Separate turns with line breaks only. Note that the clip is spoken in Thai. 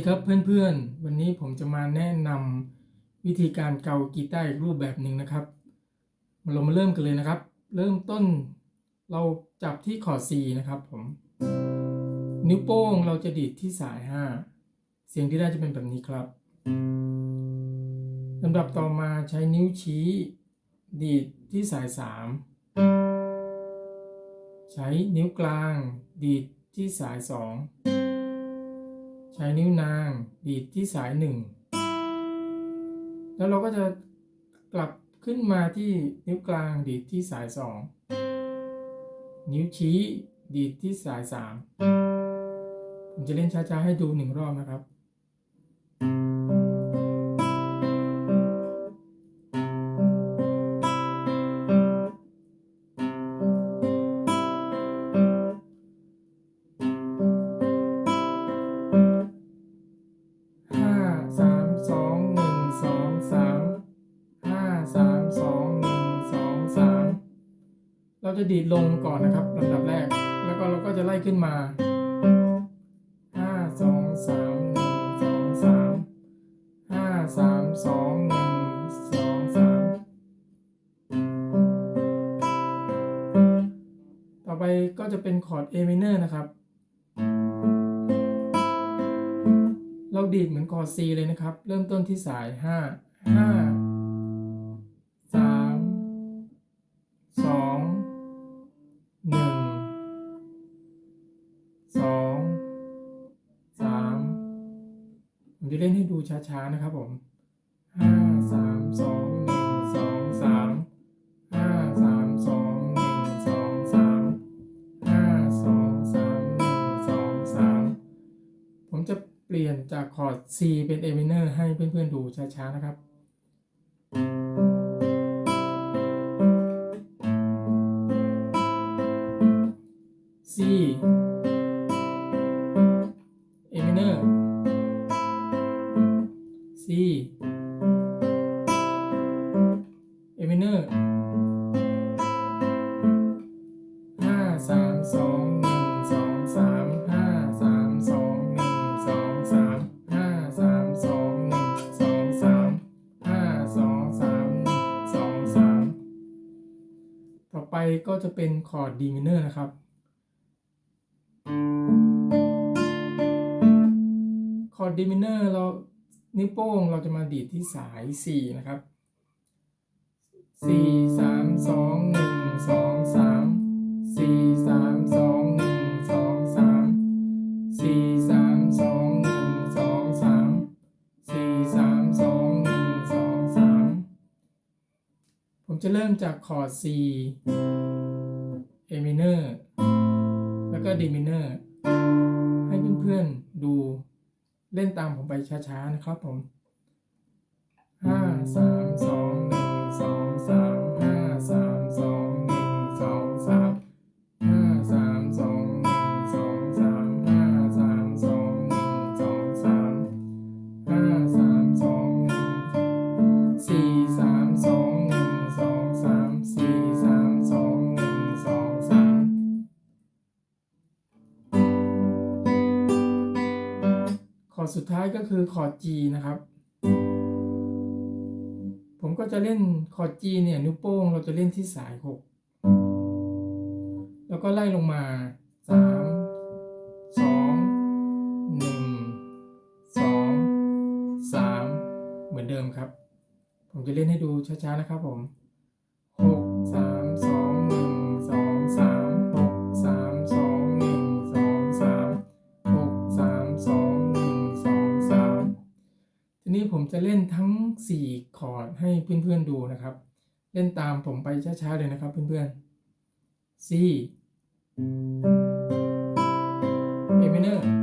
ดีครับเพื่อนๆ วันนี้ผมจะมาแนะนำวิธีการเกากีตาร์อีกรูปแบบหนึ่งนะครับ เรามาเริ่มกันเลยนะครับ เริ่มต้นเราจับที่คอร์ด C นะครับผม นิ้วโป้งเราจะดีดที่สาย 5 เสียงที่ได้จะเป็นแบบนี้ครับลำดับต่อมาใช้นิ้วชี้ดีดที่สาย 3 ใช้นิ้วกลางดีดที่สาย 2 ใช้นิ้วนางดีดที่สายหนึ่งแล้วเราก็จะกลับขึ้นมาที่นิ้วกลางดีดที่สายสองนิ้วชี้ดีดที่สายสามผมจะเล่นช้าๆให้ดูหนึ่งรอบนะครับ จะดีดลงก่อนนะครับลำดับแรก แล้วก็เราก็จะไล่ขึ้นมาห้าสองสามหนึ่งสองสามห้าสามสองหนึ่งสองสามต่อไปก็จะเป็นคอร์ด A minor นะครับ เราดีดเหมือนคอร์ด C เลยนะครับ เริ่มต้นที่สาย 5 5 จะเล่นให้ดูช้าๆนะครับผม5 3 2 1 2 3 5 3 2 1 2 3 5 2 3 1 2 3ผมจะเปลี่ยนจากคอร์ด C เป็น A minor ให้เพื่อนๆดูช้าๆนะครับ C A minor ห้าสามสองหนึ่งสองสามห้าสามสองหนึ่งสองสามห้าสามสองหนึ่งสองสามห้าสองสามหนึ่งสองสามต่อไปก็จะเป็นคอร์ด D minor นะครับ คอร์ด D minor เรานิ้วโป้งเราจะมาดีดที่สาย 4 นะครับ สี่สามสองหนึ่งสองสามสี่สามสองหนึ่งสองสามสี่สามสองหนึ่งสองสามสี่สามสองหนึ่งสองสามผมจะเริ่มจากคอร์ด C A minor แล้วก็ D minor ให้เพื่อนๆดูเล่นตามผมไปช้าๆนะครับผมห้าสามสอง อร์ดสุดท้ายก็คือคอร์ด G นะครับ ผมก็จะเล่นคอร์ด G เนี่ยนิ้วโป้งเราจะเล่นที่สาย 6 แล้วก็ไล่ลงมา 3 2 1 2 3 เหมือนเดิมครับ ผมจะเล่นให้ดูช้าๆนะครับผม 6 3 จะเล่นทั้ง 4 คอร์ดให้เพื่อนๆดูนะครับ เล่นตามผมไปช้าๆเลยนะครับเพื่อนๆ C A minor